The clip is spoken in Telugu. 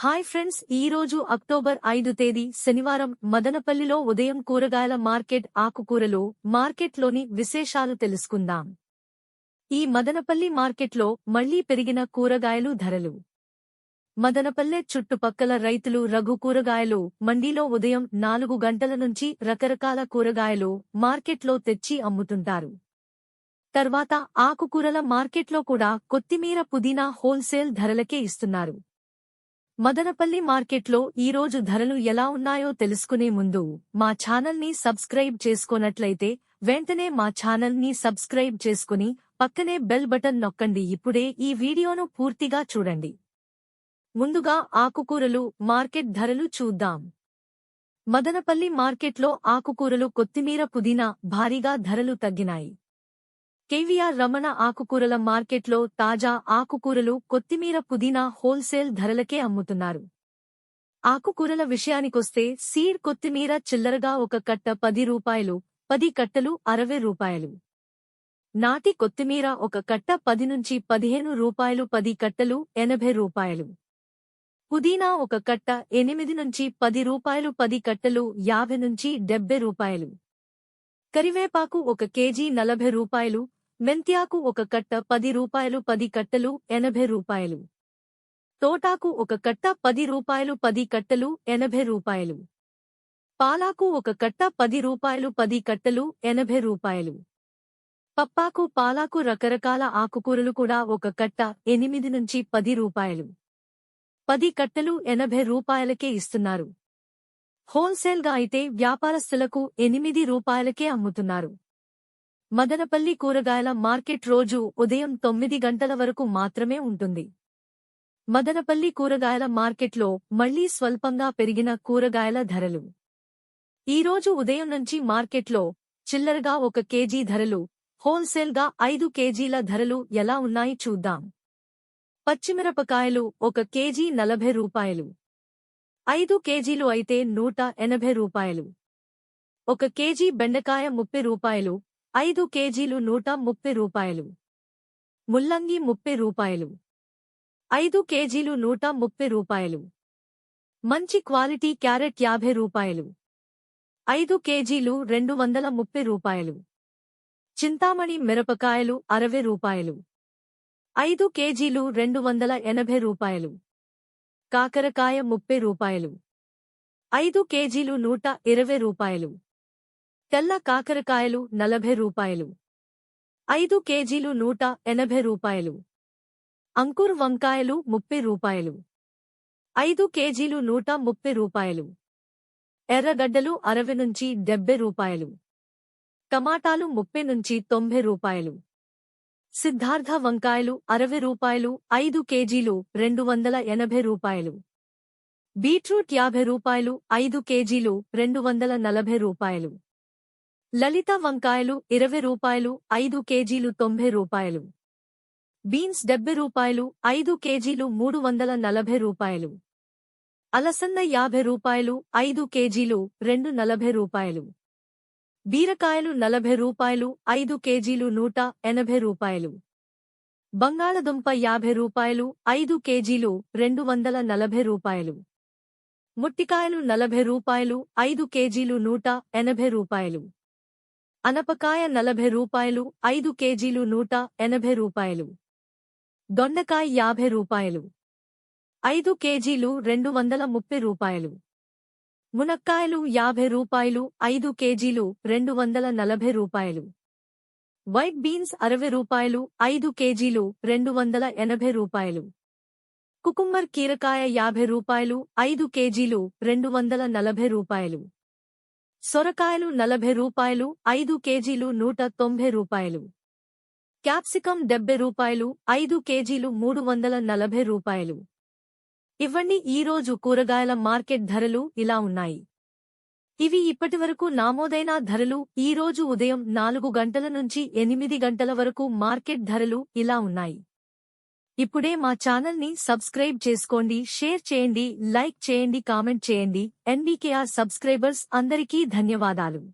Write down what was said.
హాయ్ ఫ్రెండ్స్ ఈ రోజు అక్టోబర్ ఐదు తేదీ శనివారం మదనపల్లిలో ఉదయం కూరగాయల మార్కెట్ ఆకుకూరలు మార్కెట్లోని విశేషాలు తెలుసుకుందాం. ఈ మదనపల్లి మార్కెట్లో మళ్ళీ పెరిగిన కూరగాయలు ధరలు. మదనపల్లె చుట్టుపక్కల రైతులు రఘు కూరగాయలు మండీలో ఉదయం నాలుగు గంటల నుంచి రకరకాల కూరగాయలు మార్కెట్లో తెచ్చి అమ్ముతుంటారు. తర్వాత ఆకుకూరల మార్కెట్లో కూడా కొత్తిమీర పుదీనా హోల్సేల్ ధరలకే ఇస్తున్నారు. మదనపల్లి మార్కెట్లో ఈరోజు ధరలు ఎలా ఉన్నాయో తెలుసుకునే ముందు మా ఛానల్ని సబ్స్క్రైబ్ చేసుకోనట్లయితే వెంటనే మా ఛానల్ని సబ్స్క్రైబ్ చేసుకుని పక్కనే బెల్ బటన్ నొక్కండి. ఇప్పుడే ఈ వీడియోను పూర్తిగా చూడండి. ముందుగా ఆకుకూరలు మార్కెట్ ధరలు చూద్దాం. మదనపల్లి మార్కెట్లో ఆకుకూరలు కొత్తిమీర పుదీనా భారీగా ధరలు తగ్గినాయి. కేవీఆర్ రమణ ఆకుకూరల మార్కెట్లో తాజా ఆకుకూరలు కొత్తిమీర పుదీనా హోల్సేల్ ధరలకే అమ్ముతున్నారు. ఆకుకూరల విషయానికొస్తే సీడ్ కొత్తిమీర చిల్లరగా ఒక కట్ట పది రూపాయలు పది కట్టలు అరవై రూపాయలు. నాటి కొత్తిమీర ఒక కట్ట పది నుంచి పదిహేను రూపాయలు పది కట్టలు ఎనభై రూపాయలు. పుదీనా ఒక కట్ట ఎనిమిది నుంచి పది రూపాయలు పది కట్టలు యాభై నుంచి డెబ్బై రూపాయలు. కరివేపాకు ఒక కేజీ నలభై రూపాయలు మెంత్యాకు ఒక కట్ట పది రూపాయలు పది కట్టలు ఎనభై రూపాయలు. తోటాకు ఒక కట్ట పది రూపాయలు పది కట్టలు ఎనభై రూపాయలు. పాలాకు ఒక కట్ట పది రూపాయలు పది కట్టలు ఎనభై రూపాయలు. పప్పాకు పాలాకు రకరకాల ఆకుకూరలు కూడా ఒక కట్ట ఎనిమిది నుంచి పది రూపాయలు. పది కట్టలు ఎనభై రూపాయలకే ఇస్తున్నారు. హోల్సేల్గా అయితే వ్యాపారస్తులకు ఎనిమిది రూపాయలకే అమ్ముతున్నారు. మదనపల్లి కూరగాయల మార్కెట్ రోజు ఉదయం తొమ్మిది గంటల వరకు మాత్రమే ఉంటుంది. మదనపల్లి కూరగాయల మార్కెట్లో మళ్ళీ స్వల్పంగా పెరిగిన కూరగాయల ధరలు. ఈరోజు ఉదయం నుంచి మార్కెట్లో చిల్లరగా ఒక కేజీ ధరలు హోల్సేల్గా ఐదు కేజీల ధరలు ఎలా ఉన్నాయి చూద్దాం. పచ్చిమిరపకాయలు ఒక కేజీ నలభై రూపాయలు. ఐదు కేజీలు అయితే నూట ఎనభై రూపాయలు. ఒక కేజీ బెండకాయ ముప్పై రూపాయలు ఐదు కేజీలు నూట ముప్పై రూపాయలు. ముల్లంగి ముప్పై రూపాయలు. ఐదు కేజీలు నూట ముప్పై రూపాయలు. మంచి క్వాలిటీ క్యారెట్ యాభై రూపాయలు. ఐదు కేజీలు రెండు వందల ముప్పై రూపాయలు. చింతామణి మిరపకాయలు అరవై రూపాయలు. ఐదు కేజీలు రెండు వందల ఎనభై రూపాయలు. కాకరకాయ ముప్పై రూపాయలు. ఐదు కేజీలు నూట ఇరవై రూపాయలు. తెల్ల కాకరకాయలు నలభై రూపాయలు. ఐదు కేజీలు నూట ఎనభై రూపాయలు. అంకుర్ వంకాయలు ముప్పై రూపాయలు. ఐదు కేజీలు నూట ముప్పై రూపాయలు. ఎర్రగడ్డలు అరవై నుంచి డెబ్బై రూపాయలు. టమాటాలు ముప్పై నుంచి తొంభై రూపాయలు. సిద్ధార్థ వంకాయలు అరవై రూపాయలు ఐదు కేజీలు రెండు వందల ఎనభై రూపాయలు. బీట్రూట్ యాభై రూపాయలు ఐదు కేజీలు రెండు వందల నలభై రూపాయలు. లలిత వంకాయలు ఇరవై రూపాయలు ఐదు కేజీలు తొంభై రూపాయలు. బీన్స్ డెబ్బై రూపాయలు ఐదు కేజీలు మూడు వందల నలభై రూపాయలు. అలసంద యాభై రూపాయలు ఐదు కేజీలు రెండు నలభై రూపాయలు. బీరకాయలు నలభై రూపాయలు ఐదు కేజీలు నూట ఎనభై రూపాయలు. బంగాళదుంప యాభై రూపాయలు ఐదు కేజీలు రెండు వందల నలభై రూపాయలు. ముట్టికాయలు నలభై రూపాయలు ఐదు కేజీలు నూట ఎనభై రూపాయలు. అనపకాయ నలభై రూపాయలు ఐదు కేజీలు నూట ఎనభై రూపాయలు. దొండకాయ యాభై రూపాయలు ఐదు కేజీలు రెండు వందల ముప్పై రూపాయలు. మునక్కాయలు యాభై రూపాయలు ఐదు కేజీలు రెండు వందల నలభై రూపాయలు. వైట్ బీన్స్ అరవై రూపాయలు ఐదు కేజీలు రెండు వందల ఎనభై రూపాయలు. కుకుమ్మర్ కీరకాయ యాభై రూపాయలు ఐదు కేజీలు రెండు వందల నలభై రూపాయలు. సొరకాయలు నలభై రూపాయలు ఐదు కేజీలు నూట తొంభై రూపాయలు. క్యాప్సికం డెబ్బై రూపాయలు ఐదు కేజీలు మూడు వందల నలభై రూపాయలు. ఇవ్వండి ఈరోజు కూరగాయల మార్కెట్ ధరలు ఇలా ఉన్నాయి. ఇవి ఇప్పటివరకు నామోదైన ధరలు ఈరోజు ఉదయం నాలుగు గంటల నుంచి ఎనిమిది గంటల వరకు మార్కెట్ ధరలు ఇలా ఉన్నాయి. ఇప్పుడే మా ఛానల్ని సబ్స్క్రైబ్ చేసుకోండి షేర్ చేయండి లైక్ చేయండి కామెంట్ చేయండి. ఎన్బీకేఆర్ సబ్స్క్రైబర్స్ అందరికీ ధన్యవాదాలు.